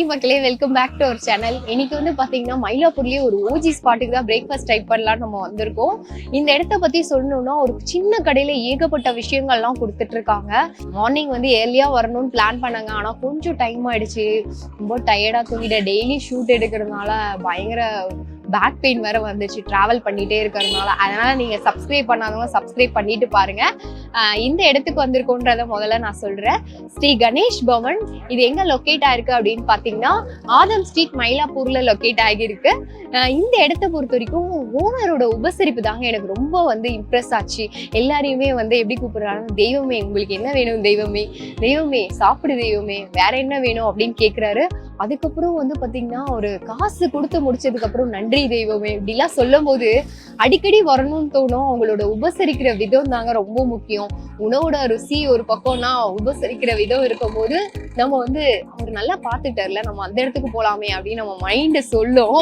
Hi மக்களே welcome back to our channel இன்னைக்கு வந்து பாத்தீங்கன்னா மயிலாப்பூர்லயே ஒரு ஓஜி ஸ்பாட்டுக்கு தான் பிரேக்ஃபாஸ்ட் ட்ரை பண்ணலாம்னு நம்ம வந்திருக்கோம். இந்த இடத்த பத்தி சொல்லணும்னா ஒரு சின்ன கடையில ஏகப்பட்ட விஷயங்கள்லாம் கொடுத்துட்டு இருக்காங்க. மார்னிங் வந்து ஏர்லியா வரணும்னு பிளான் பண்ணாங்க. ஆனா கொஞ்சம் டைம் ஆயிடுச்சு. ரொம்ப டயர்டா தூங்கிட்ட டெய்லி ஷூட் எடுக்கிறதுனால பயங்கர பேக் பெயின் வேற வந்துச்சு. டிராவல் பண்ணிட்டே இருக்கிறதுனால. அதனால நீங்க சப்ஸ்கிரைப் பண்ணாதவங்க சப்ஸ்கிரைப் பண்ணிட்டு பாருங்க. இந்த இடத்துக்கு வந்திருக்கோன்றத முதல்ல நான் சொல்றேன். ஸ்ரீ கணேஷ் பவன் இது எங்க லொக்கேட் ஆயிருக்கு அப்படின்னு பாத்தீங்கன்னா ஆதம் ஸ்ட்ரீட் மயிலாப்பூர்ல லொக்கேட் ஆகியிருக்கு. இந்த இடத்த பொறுத்த வரைக்கும் ஓனரோட உபசரிப்பு தாங்க எனக்கு ரொம்ப வந்து இம்ப்ரெஸ் ஆச்சு. எல்லாரையுமே வந்து எப்படி கூப்பிடுறாங்க தெய்வமே உங்களுக்கு என்ன வேணும் தெய்வமே? தெய்வமே சாப்பிடு தெய்வமே வேற என்ன வேணும் அப்படின்னு கேக்குறாரு. அதுக்கப்புறம் வந்து பாத்தீங்கன்னா ஒரு காசு கொடுத்து முடிச்சதுக்கு அப்புறம் நன்றி தெய்வமே இப்படிலாம் சொல்லும் போது அடிக்கடி வரணும்னு தோணும். அவங்களோட உபசரிக்கிற விதம் தாங்க ரொம்ப முக்கியம். உணவோட ருசி ஒரு பக்கம்னா உபசரிக்கிற விதம் இருக்கும்போது நம்ம வந்து அவர் நல்லா பார்த்துட்டார்ல நம்ம அந்த இடத்துக்கு போலாமே அப்படின்னு நம்ம மைண்டு சொல்லும்.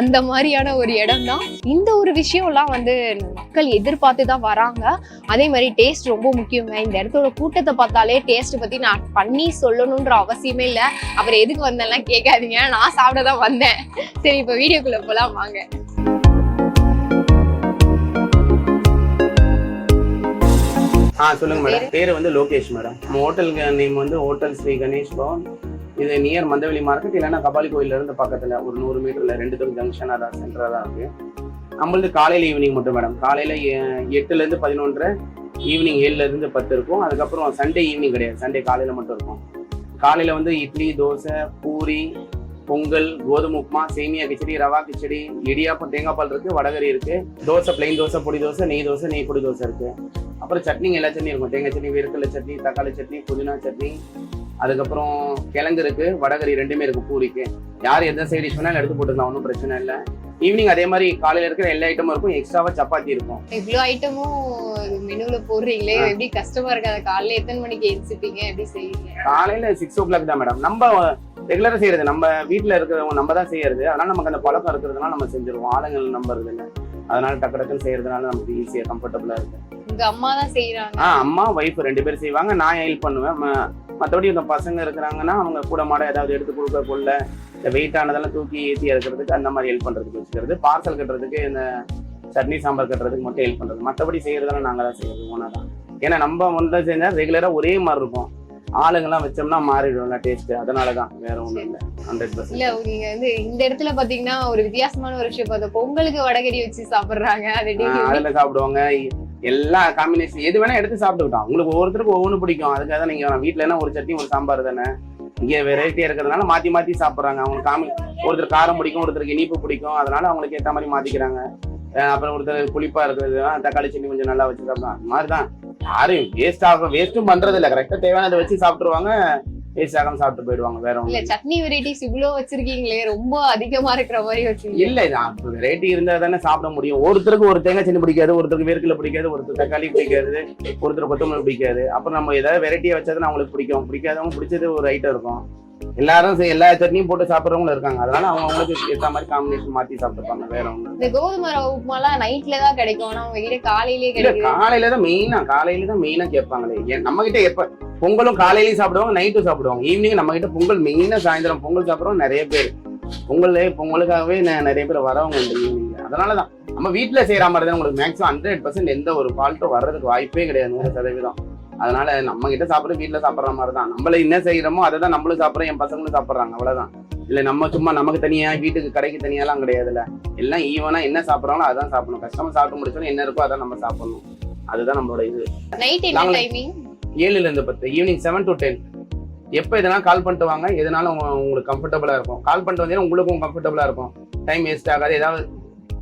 அந்த மாதிரியான ஒரு இடம் தான் இந்த ஒரு விஷயம்லாம் வந்து மக்கள் எதிர்பார்த்து தான் வராங்க. அதே மாதிரி டேஸ்ட் ரொம்ப முக்கியங்க. இந்த இடத்தோட கூட்டத்தை பார்த்தாலே டேஸ்ட் பத்தி நான் பண்ணி சொல்லணுன்ற அவசியமே இல்லை. அவர் எதுக்கு வந்தேன்லாம் கேட்காதீங்க. நான் சாப்பிட தான் வந்தேன். சரி இப்போ வீடியோக்குள்ள போகலாம் வாங்க. ஆ சொல்லுங்க மேடம் பேர்? வந்து லோகேஷ் மேடம் நம்ம ஹோட்டல் நேம் வந்து ஹோட்டல் ஸ்ரீ கணேஷ் பவன் இது நியர் மந்தவெளி மார்க்கெட் இல்லைன்னா கபாலி கோயில்ல இருந்து பக்கத்துல ஒரு நூறு மீட்டர்ல ரெண்டு தூரம் ஜங்ஷனாக தான் சென்டரா தான் இருக்கு. நம்மளது காலையில ஈவினிங் மட்டும் மேடம் காலையில எட்டுல இருந்து பதினொன்றரை ஈவினிங் ஏழுல இருந்து பத்து இருக்கும். அதுக்கப்புறம் சண்டே ஈவினிங் கிடையாது. சண்டே காலையில மட்டும் இருக்கும். காலையில வந்து இட்லி தோசை பூரி பொங்கல் கோதுமை உப்புமா சேமியா கிச்சடி ரவா கிச்சடி இடியாப்பம் தேங்காய் பால் இருக்கு வடகரி இருக்கு தோசை பிளைன் தோசை பொடி தோசை நெய் தோசை நெய் பொடி தோசை இருக்கு. அப்புறம் சட்னி எல்லா சட்னியும் இருக்கும். தேங்காய் சட்னி வேர்க்கடலை சட்னி தக்காளி சட்னி புதினா சட்னி. அதுக்கப்புறம் கிழங்கு இருக்கு வடகரி ரெண்டுமே இருக்கு பூரிக்கு. யார் எந்த சைடு டிஷ் வேணாலும் எடுத்து போட்டுக்கலாம் ஒன்றும் பிரச்சனை இல்லை. ஈவினிங் அதே மாதிரி காலையில இருக்கிற எல்லா ஐட்டமும் இருக்கும் எக்ஸ்ட்ராவா சப்பாத்தி இருக்கும். இவ்வளோ ஐட்டமும் மெனுல போடுறீங்களே எப்படி கஷ்டமா இருக்காது காலையில எத்தனை மணிக்கு எழுந்திருப்பீங்க எப்படி செய்வீங்க? காலையில சிக்ஸ் ஓ கிளாக் தான் மேடம் நம்ம ரெகுலரா செய்யறது. நம்ம வீட்ல இருக்கிறவங்க நம்ம தான் செய்யறது. அதனால நமக்கு அந்த பழக்கம் இருக்கிறதுனால நம்ம செஞ்சிருவோம். ஆளுங்கள் நம்புறது இல்லை. அதனால டக்கு டக்குன்னு செய்யறதுனால நமக்கு ஈஸியா கம்ஃபர்டபுளா இருக்கு. உங்க அம்மா தான் செய்யறாங்க ஆ அம்மா ஒய்ஃப் ரெண்டு பேரும் செய்வாங்க. நான் ஹெல்ப் பண்ணுவேன். ம- மத்தபடி இந்த பசங்க இருக்கிறாங்கன்னா அவங்க கூட மாட ஏதாவது எடுத்து கொடுக்க கொள்ள இந்த வெயிட் ஆனதெல்லாம் தூக்கி ஏற்றி இறக்கிறதுக்கு அந்த மாதிரி ஹெல்ப் பண்றதுக்கு வச்சுக்கிறது. பார்சல் கட்டுறதுக்கு இந்த சட்னி சாம்பார் கட்டுறதுக்கு மட்டும் ஹெல்ப் பண்றது. மற்றபடி செய்யறதெல்லாம் நாங்க தான் செய்யறது ஒன்றா தான். ஏன்னா நம்ம வந்து செஞ்சா ரெகுலரா ஒரே மாதிரி இருக்கும். ஆளுங்கெல்லாம் வச்சோம்னா மாறிடும்ல டேஸ்ட் அதனால தான் வேற ஒன்றும் இல்லை. ஹண்ட்ரட் இல்ல நீங்க வந்து இந்த இடத்துல பாத்தீங்கன்னா ஒரு வித்தியாசமான ஒரு விஷயம் பார்த்தோம். பொங்கலுக்கு வடகரி வச்சு சாப்பிடுறாங்க. அது அதில் சாப்பிடுவாங்க. எல்லா காம்பினேஷன் எது வேணா எடுத்து சாப்பிட்டுக்கிட்டோம் உங்களுக்கு ஒவ்வொருத்தருக்கும் ஒவ்வொன்று பிடிக்கும். அதுக்காக தான் நீங்க வீட்டில் என்ன ஒரு சட்னி ஒரு சாம்பார் தானே? இங்கே வெரைட்டியா இருக்கிறதுனால மாத்தி மாத்தி சாப்பிட்றாங்க. அவங்க காமி ஒருத்தர் காரம் பிடிக்கும் ஒருத்தருக்கு இனிப்பு பிடிக்கும். அதனால அவங்களுக்கு ஏற்ற மாதிரி மாத்திக்கிறாங்க. அப்புறம் ஒருத்தர் புளிப்பா இருக்கிறது தக்காளி சட்னி கொஞ்சம் நல்லா வச்சு சாப்பிடலாம் அந்த மாதிரி தான் யாரும் வேஸ்ட் ஆக வேஸ்ட்டும் பண்றது இல்லை கரெக்டாக தேவையானதை வச்சு சாப்பிட்டுருவாங்க. வேஸ்ட் ஆகாம சாப்பிட்டு போயிடுவாங்க. வேற இல்ல சட்னி வெரைட்டிஸ் இவ்வளவு வச்சிருக்கீங்களே ரொம்ப அதிகமா இருக்கிற மாதிரி வச்சிருக்கீங்க. இல்ல வெரைட்டி இருந்தா தானே சாப்பிட முடியும். ஒருத்தருக்கு ஒரு தேங்காய் சட்னி பிடிக்காது ஒருத்தருக்கு வேர்க்கடலை பிடிக்காது ஒருத்தர் தக்காளி பிடிக்காது ஒருத்தர் கொத்தமல்லி பிடிக்காது. அப்புறம் நம்ம ஏதாவது வெரைட்டியா வச்சதுன்னா அவங்களுக்கு பிடிக்கும். பிடிக்காதவங்க பிடிச்சது ஒரு ஐட்டம் இருக்கும். எல்லாரும் எல்லா சட்னியும் போட்டு சாப்பிட்றவங்களும் இருக்காங்க. அதனால அவங்க அவங்களுக்கு ஏற்ற மாதிரி காம்பினேஷன் மாத்தி சாப்பிட்டுப்பாங்க. வேற ஒண்ணு இந்த கோதுமை ரவை உப்புமாலாம் நைட்ல தான் கிடைக்கும். ஆனா உங்க கிட்ட காலையிலேயே இல்ல கிடைக்குது. காலையில தான் மெயினா காலையில தான் மெயினா கேட்பாங்களே. நம்ம கிட்ட எப்ப பொங்கலும் காலையிலயும் சாப்பிடுவாங்க நைட்டும் சாப்பிடுவாங்க. ஈவினிங் நம்ம கிட்ட பொங்கல் மெயினா சாயந்தரம் பொங்கல் சாப்பிடுறோம் நிறைய பேர். பொங்கல் பொங்கலுக்காகவே நிறைய பேர் வரவங்க உண்டு ஈவினிங்ல அதனாலதான் நம்ம வீட்டுல செய்யற மாதிரி தான் உங்களுக்கு மேக்ஸிமம் ஹண்ட்ரட் பர்சன்ட் எந்த ஒரு ஃபால்ட்டும் வர்றதுக்கு வாய்ப்பே கிடையாது நூறு சதவீதம். அதனால நம்ம கிட்ட சாப்பிட வீட்டுல சாப்பிடுற மாதிரி தான் நம்மள என்ன செய்யறோமோ அதை தான் நம்மளும் சாப்பிடுறோம் என் பசங்களும் சாப்பிடுறாங்க அவ்வளவுதான். இல்ல நம்ம சும்மா நமக்கு தனியா வீட்டுக்கு கடைக்கு தனியாலாம் கிடையாதுல்ல. எல்லாம் ஈவனா என்ன சாப்பிடுறாங்களோ அதான் சாப்பிடணும். கஷ்டமா சாப்பிட்டு முடிச்சோன்னா என்ன இருக்கோ அதான் நம்ம சாப்பிடணும். அதுதான் நம்மளோட இது. ஏழுல இருந்து பத்து ஈவினிங் செவன் டு டென் எப்போ எதனாலும் கால் பண்ணிட்டு வாங்க. எதனாலும் உங்க- உங்களுக்கு கம்ஃபர்டபுளா இருக்கும். கால் பண்ணிட்டு வந்தீங்கன்னா உங்களுக்கும் கம்ஃபர்டபுளா இருக்கும். டைம் வேஸ்ட் ஆகாது. ஏதாவது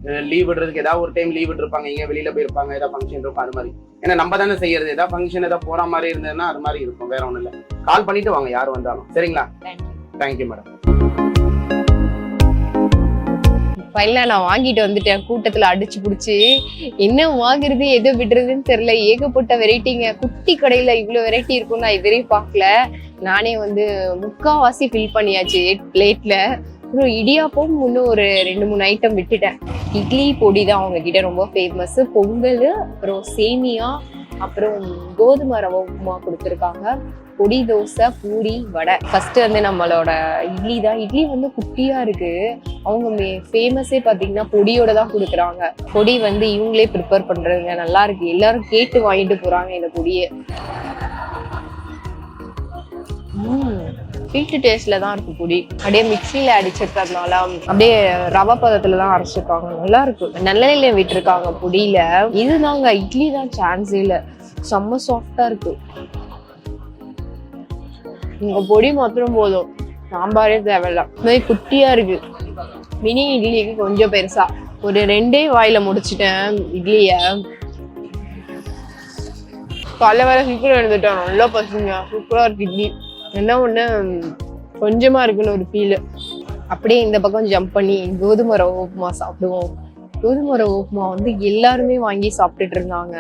லீவ் விடுறதுக்கு ஏதாவது ஒரு டைம் லீவ் விட்டுருப்பாங்க இங்க வெளியில போயிருப்பாங்க ஏதாவது ஃபங்க்ஷன் இருக்கும் அது மாதிரி. ஏன்னா நம்ம தானே செய்யறது. ஏதாவது ஃபங்க்ஷன் ஏதாவது போற மாதிரி இருந்ததுன்னா அது மாதிரி இருக்கும் வேற ஒண்ணும் இல்லை. கால் பண்ணிட்டு வாங்க யார் வந்தாலும். சரிங்களா? தேங்க்யூ மேடம் ஃபைனலாக நான் வாங்கிட்டு வந்துட்டேன். கூட்டத்துல அடிச்சு புடிச்சு என்ன வாங்குறது எதை விடுறதுன்னு தெரியல. ஏகப்பட்ட வெரைட்டிங்க குட்டி கடையில இவ்வளவு வெரைட்டி இருக்கும் நான் இதுவரை பார்க்கல. நானே வந்து முக்காவாசி ஃபில் பண்ணியாச்சு பிளேட்ல அப்புறம் இடியாப்பம் இன்னும் ஒரு ரெண்டு மூணு ஐட்டம் விட்டுட்டேன். இட்லி பொடி தான் அவங்க கிட்ட ரொம்ப ஃபேமஸ் பொங்கல் அப்புறம் சேமியா அப்புறம் கோதுமை ரவை உப்புமா கொடுத்துருக்காங்க. பொடி தோசை பூரி வடை. ஃபர்ஸ்ட் வந்து நம்மளோட இட்லி தான். இட்லி வந்து குட்டியா இருக்கு. அவங்க ஃபேமஸே பார்த்தீங்கன்னா பொடியோட தான் கொடுக்குறாங்க. பொடி வந்து இவங்களே ப்ரிப்பேர் பண்றதுங்க. நல்லா இருக்கு. எல்லாரும் கேட்டு வாங்கிட்டு போறாங்க இந்த பொடியை. ஸ்வீட்டு டேஸ்ட்ல தான் இருக்கு பொடி. அப்படியே மிக்சியில அடிச்சிருக்கிறதுனால அப்படியே ரவை பதத்துல தான் அரைச்சிருக்காங்க. நல்லா இருக்கு. நல்லெண்ணெயில விட்டுருக்காங்க பொடியில. இதுதாங்க இட்லி தான் சான்ஸே இல்ல செம்ம சாஃப்டா இருக்கு. உங்க பொடி மாத்திரம் போதும். சாம்பாரே தேவையில்ல. மாதிரி குட்டியா இருக்கு. மினி இட்லிக்கு கொஞ்சம் பெருசா. ஒரு ரெண்டே வாயில முடிச்சிட்டேன் இட்லிய. காலைல வேற சீக்கிரம் எழுந்துட்டேன் நல்லா பசுங்க. சூப்பரா இருக்கு இட்லி. என்ன ஒன்று கொஞ்சமாக இருக்குன்னு ஒரு ஃபீலு அப்படியே இந்த பக்கம் ஜம்ப் பண்ணி கோதுமை ரவை உப்புமா சாப்பிடுவோம். கோதுமை ரவை உப்புமா வந்து எல்லாருமே வாங்கி சாப்பிட்டுட்டு இருந்தாங்க.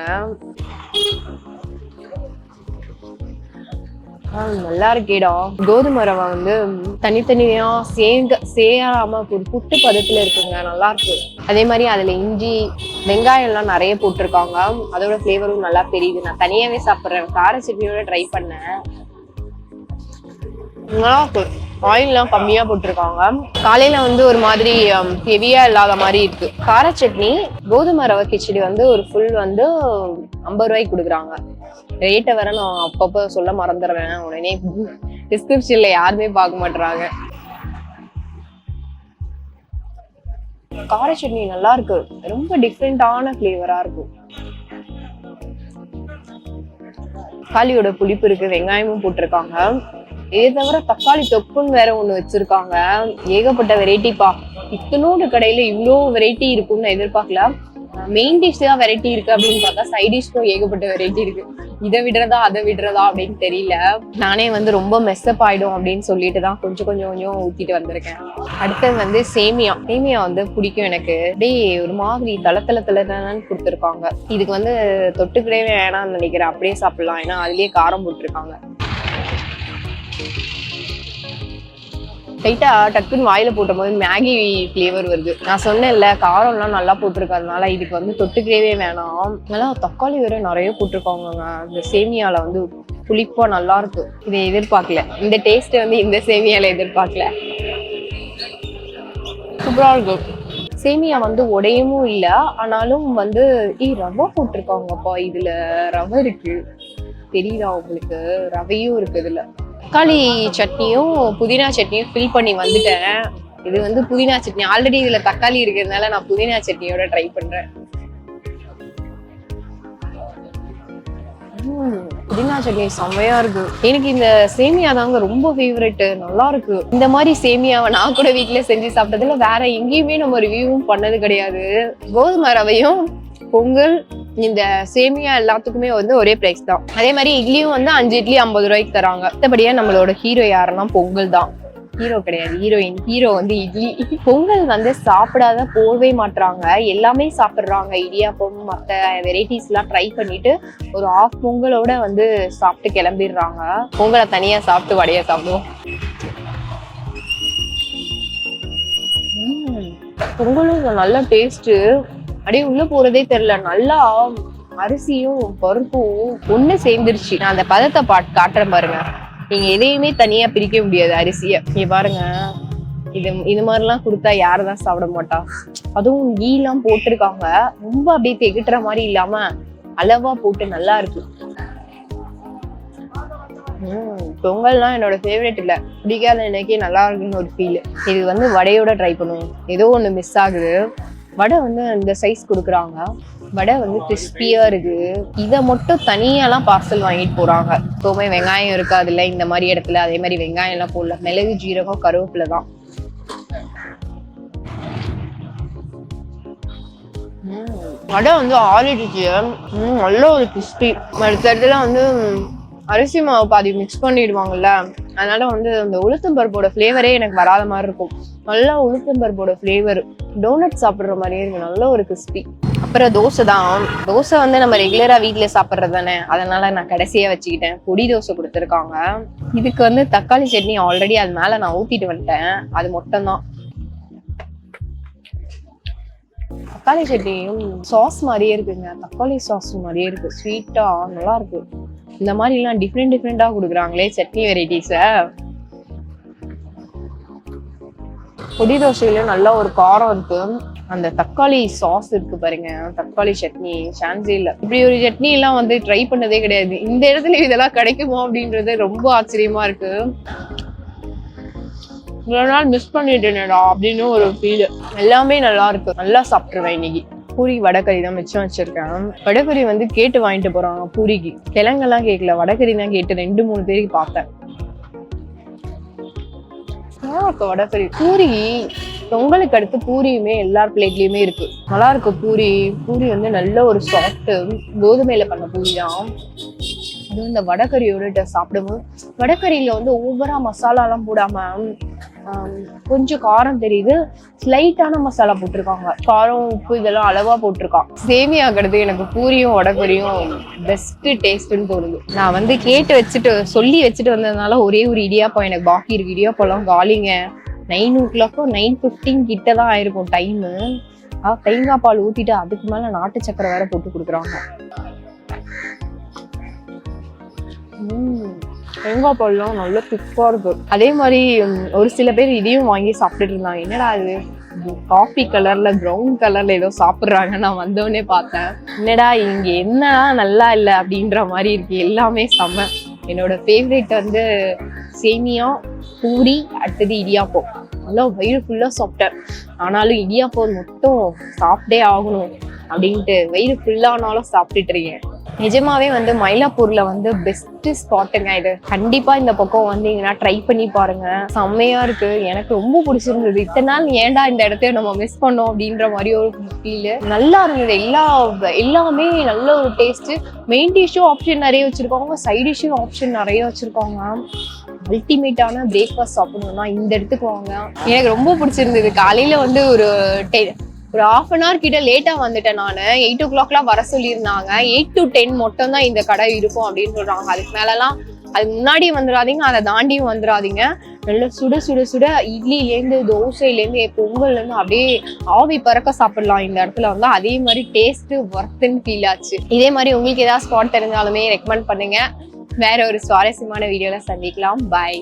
நல்லா இருக்கேடா. கோதுமை ரவை வந்து தனித்தனியா சேங்க சேராம ஒரு புட்டு பதத்துல இருக்குங்க. நல்லா இருக்கு. அதே மாதிரி அதுல இஞ்சி வெங்காயம் எல்லாம் நிறைய போட்டிருக்காங்க. அதோட ஃப்ளேவரும் நல்லா தெரியுது. நான் தனியாவே சாப்பிட்றேன். கார சட்னியோட ட்ரை பண்ணேன். நல்லா இருக்கு ஆயில்லாம் கம்மியா போட்டிருக்காங்க. காலையில வந்து ஒரு மாதிரி ஹெவியா இல்லாத மாதிரி இருக்கு. கார சட்னி கோதுமை ரவை கிச்சடி வந்து ஒரு ஃபுல் வந்து ஐம்பது ரூபாய்க்கு கொடுக்குறாங்க. ரேட்டை வர நான் அப்பப்போ சொல்ல மறந்துடுறேன். உடனே டிஸ்கிரிப்ஷன்ல யாருமே பார்க்க மாட்றாங்க. கார சட்னி நல்லா இருக்கு. ரொம்ப டிஃப்ரெண்டான ஃப்ளேவரா இருக்கும் தக்காளியோட புளிப்பு இருக்கு வெங்காயமும் போட்டிருக்காங்க. இதே தவிர தக்காளி தொப்புன்னு வேற ஒண்ணு வச்சிருக்காங்க. ஏகப்பட்ட வெரைட்டிப்பா இத்தனோடு கடையில இவ்வளோ வெரைட்டி இருக்கும்னு எதிர்பார்க்கல. மெயின் டிஷ் தான் வெரைட்டி இருக்கு அப்படின்னு பார்த்தா சைட் டிஷ்க்கும் ஏகப்பட்ட வெரைட்டி இருக்கு. இதை விடுறதா அதை விடுறதா அப்படின்னு தெரியல. நானே வந்து ரொம்ப மெஸ்அப் ஆயிடும் அப்படின்னு சொல்லிட்டு தான் கொஞ்சம் கொஞ்சம் கொஞ்சம் ஊத்திட்டு வந்திருக்கேன். அடுத்தது வந்து சேமியா. சேமியா வந்து பிடிக்கும் எனக்கு. அப்படியே ஒரு மாதிரி தள தள கொடுத்துருக்காங்க. இதுக்கு வந்து தொட்டுக்கிடவே வேணாம்னு நினைக்கிறேன். அப்படியே சாப்பிடலாம். ஏன்னா அதுலயே காரம் போட்டிருக்காங்க. லைட்டாக டக்குன்னு வாயில் போட்டும் போது மேகி ஃப்ளேவர் வருது. நான் சொன்னேன்ல காரம்லாம் நல்லா போட்டிருக்கறதுனால இதுக்கு வந்து தொட்டுக்கவே வேணாம். நல்லா தக்காளி வேற நிறைய போட்டிருக்காங்கங்க. இந்த சேமியால வந்து புளிப்பாக நல்லா இருக்கு. இதை எதிர்பார்க்கல. இந்த டேஸ்ட்டை வந்து இந்த சேமியால எதிர்பார்க்கல. சூப்பராக இருக்கும் சேமியா வந்து உடையமும் இல்லை. ஆனாலும் வந்து ஈ ரவை போட்டிருக்காங்கப்பா இதில். ரவை இருக்கு. தெரியுதா உங்களுக்கு? ரவையும் இருக்கு இதில். தக்காளி சட்னியும் புதினா சட்னியும் ஃபில் பண்ணி வந்துட்டேன். இது வந்து புதினா சட்னி. ஆல்ரெடி இதுல தக்காளி இருக்கிறதுனால நான் புதினா சட்னியோட ட்ரை பண்றேன். புதினா சட்னி செம்மையா இருக்கு. எனக்கு இந்த சேமியா தாங்க ரொம்ப ஃபேவரெட் நல்லா இருக்கு. இந்த மாதிரி சேமியாவை நான் கூட வீட்டுல செஞ்சு சாப்பிட்டதுல வேற எங்கேயுமே நம்ம ரிவ்யூவும் பண்ணது கிடையாது. கோதுமை ரவையும் பொங்கல் இந்த சேமியா எல்லாத்துக்குமே வந்து ஒரே பிரைஸ் தான். அதே மாதிரி இட்லியும் வந்து அஞ்சு இட்லி ஐம்பது ரூபாய்க்கு தராங்க. மற்றபடியே நம்மளோட ஹீரோ யாருன்னா பொங்கல் தான். ஹீரோ கிடையாது. ஹீரோயின் ஹீரோ வந்து இட்லி. பொங்கல் வந்து சாப்பிடாத போகவே மாட்றாங்க. எல்லாமே சாப்பிட்றாங்க. இடியாப்பம் மற்ற வெரைட்டிஸ்லாம் ட்ரை பண்ணிட்டு ஒரு ஆஃப் பொங்கலோட வந்து சாப்பிட்டு கிளம்பிடுறாங்க. பொங்கலை தனியாக சாப்பிட்டு வடையை சாப்பிடுவோம். பொங்கலும் நல்ல டேஸ்ட்டு அப்படியே உள்ள போறதே தெரியல. நல்லா அரிசியும் பருப்பும் ஒண்ணு சேர்ந்துருச்சு. நான் அந்த பதத்தை பாட் காட்டுறேன் பாருங்க. நீங்க எதையுமே தனியா பிரிக்க முடியாது அரிசிய. நீ பாருங்க. இது இது மாதிரிலாம் கொடுத்தா யாரதான் சாப்பிட மாட்டா? அதுவும் ஈலாம் போட்டிருக்காங்க. ரொம்ப அப்படியே திகட்டுற மாதிரி இல்லாம அளவா போட்டு நல்லா இருக்கு. உம் பொங்கல்லாம் என்னோட ஃபேவரட் இல்ல. பிடிக்காத எனக்கே நல்லா இருக்குன்னு ஒரு ஃபீல் இது வந்து வடையோட ட்ரை பண்ணுவோம். ஏதோ ஒண்ணு மிஸ் ஆகுது. வடை வந்து இந்த சைஸ் கொடுக்குறாங்க. வடை வந்து கிறிஸ்பியாக இருக்குது இதை மட்டும் தனியாலாம் பார்சல் வாங்கிட்டு போகிறாங்க எப்போவுமே வெங்காயம் இருக்காதுல்ல இந்த மாதிரி இடத்துல. அதே மாதிரி வெங்காயம்லாம் போடல. மிளகு ஜீரகம் கருவேப்பிலை தான். வடை வந்து ஆறிடுச்சு. நல்ல ஒரு கிறிஸ்பி அடுத்த இடத்துல வந்து அரிசி மாவு பாதி மிக்ஸ் பண்ணிடுவாங்கல்ல அதனால வந்து அந்த உளுத்தம் பருப்போட ஃப்ளேவரே எனக்கு வராத மாதிரி இருக்கும். நல்லா உளுத்தம் பருப்போட ஃப்ளேவர் டோனட் சாப்பிட்ற மாதிரியே இருக்கு நல்ல ஒரு கிறிஸ்பி அப்புறம் தோசை தான். தோசை வந்து நம்ம ரெகுலரா வீட்டில் சாப்பிட்றது தானே. அதனால நான் கடைசியா வச்சுக்கிட்டேன். பொடி தோசை கொடுத்துருக்காங்க. இதுக்கு வந்து தக்காளி சட்னி ஆல்ரெடி அது மேல நான் ஊத்திட்டு வந்துட்டேன். அது மட்டும் தான் தக்காளி சட்னியும் சாஸ் மாதிரியே இருக்குங்க. தக்காளி சாஸ் மாதிரியே இருக்கு. ஸ்வீட்டா நல்லா இருக்கு. இந்த மாதிரிலாம் டிஃப்ரெண்ட் டிஃப்ரெண்ட்டாக கொடுக்குறாங்களே சட்னி வெரைட்டிஸை பொடி தோசையில நல்லா ஒரு காரம் இருக்கு. அந்த தக்காளி சாஸ் இருக்கு பாருங்க. தக்காளி சட்னி சான்ஸே இல்ல. இப்படி ஒரு சட்னி எல்லாம் வந்து ட்ரை பண்ணதே கிடையாது. இந்த இடத்துல இதெல்லாம் கிடைக்குமோ அப்படின்றது ரொம்ப ஆச்சரியமா இருக்கு. இவ்வளவு நாள் மிஸ் பண்ணிட்டேனடா அப்படின்னு ஒரு ஃபீல் எல்லாமே நல்லா இருக்கு. நல்லா சாப்பிட்டுருவேன் இன்னைக்கு. பூரி வடகறி தான் மிச்சம் வச்சிருக்கேன். வடகறி வந்து கேட்டு வாங்கிட்டு போறாங்க பூரிக்கு. கிழங்கெல்லாம் கேட்கல வடகறி தான் கேட்டு ரெண்டு மூணு பேருக்கு பார்த்தேன். நல்லா வடகறி பூரி பொங்கலுக்கு அடுத்து பூரியுமே எல்லார் பிளேட்லயுமே இருக்கு. நல்லா இருக்கு பூரி. பூரி வந்து நல்ல ஒரு சாஃப்ட் கோதுமையில பண்ண பூரி தான். அதுவும் இந்த வடகறியோட சாப்பிடும்போது வடகறியில வந்து ஓவரா மசாலாலாம் போடாம கொஞ்சம் காரம் தெரியுது. ஸ்லைட்டான மசாலா போட்டிருக்காங்க. காரம் உப்பு இதெல்லாம் அளவா போட்டிருக்கான். சேமியா எனக்கு பூரியும் வடகறியும் பெஸ்ட் டேஸ்ட்னு தோணுது. நான் வந்து கேட்டு வச்சுட்டு சொல்லி வச்சுட்டு வந்ததுனால ஒரே ஒரு இடியாப்பம் எனக்கு பாக்கி இருக்கு. இடியாப்பெல்லாம் காலிங்க. நைன் ஓ கிளாக்கோ நைன் ஃபிஃப்டீன் கிட்ட தான் ஆயிருக்கும் டைமு தேங்காய் பால் ஊத்திட்டு அதுக்கு மேல நாட்டு சக்கரை வேற போட்டு கொடுக்குறாங்க. உம், தேங்காய் பால்லாம் நல்ல திக்கா இருக்கு அதே மாதிரி ஒரு சில பேர் இதையும் வாங்கி சாப்பிட்டுட்டு இருந்தாங்க. என்னடா இது? காஃபி கலர்ல ப்ரௌன் கலர்ல ஏதோ சாப்பிடுறாங்க நான் வந்தவொடனே பார்த்தேன். என்னடா இங்க என்ன நல்லா இல்லை அப்படின்ற மாதிரி இருக்கு. எல்லாமே செம்ம. என்னோட ஃபேவரேட் வந்து சேமியா பூரி அடுத்தது இடியாப்பம். நல்லா வயிறு ஃபுல்லா சாப்பிட்டேன். ஆனாலும் இடியாப்பம் மட்டும் சாப்பிட்டே ஆகணும் அப்படின்ட்டு வயிறு ஃபுல்லானாலும் சாப்பிட்டுட்டு இருக்கேன். நிஜமாவே வந்து மயிலாப்பூர்ல வந்து பெஸ்ட் ஸ்பாட்டுங்க இது. கண்டிப்பா இந்த பக்கம் வந்தீங்கன்னா ட்ரை பண்ணி பாருங்க. செம்மையா இருக்கு. எனக்கு ரொம்ப பிடிச்சிருந்தது. இத்தனை நாள் ஏன்டா இந்த இடத்தையும் நம்ம மிஸ் பண்ணோம் அப்படின்ற மாதிரி ஒரு ஃபீல் நல்லா இருந்தது. எல்லா எல்லாமே நல்ல ஒரு டேஸ்ட் மெயின் டிஷ்ஷும் ஆப்ஷன் நிறைய வச்சிருக்காங்க. சைட் டிஷ்ஷும் ஆப்ஷன் நிறைய வச்சிருக்காங்க. அல்டிமேட்டான பிரேக்ஃபாஸ்ட் சாப்பிடணும்னா இந்த இடத்துக்கு வாங்க. எனக்கு ரொம்ப பிடிச்சிருந்தது. காலையில வந்து ஒரு டென் ஒரு ஆஃப் அன் ஹவர் கிட்ட லேட்டாக வந்துட்டேன் நான். எயிட் ஓ கிளாக்லாம் வர சொல்லியிருந்தாங்க. எயிட் டு டென் மட்டும் தான் இந்த கடை இருக்கும் அப்படின்னு சொல்கிறாங்க அதுக்கு மேலலாம் அதுக்கு முன்னாடி வந்துடாதீங்க அதை தாண்டியும் வந்துடாதீங்க. நல்லா சுட சுட சுட இட்லிலேருந்து தோசையிலேருந்து பொங்கல்லேருந்து அப்படியே ஆவி பறக்க சாப்பிடலாம் இந்த இடத்துல வந்து. அதே மாதிரி டேஸ்ட்டு ஒர்த்துன்னு ஃபீல் ஆச்சு. இதே மாதிரி உங்களுக்கு ஏதாவது ஸ்பாட் தெரிஞ்சாலுமே ரெக்கமெண்ட் பண்ணுங்கள் வேற ஒரு சுவாரஸ்யமான வீடியோவில் சந்திக்கலாம். பாய்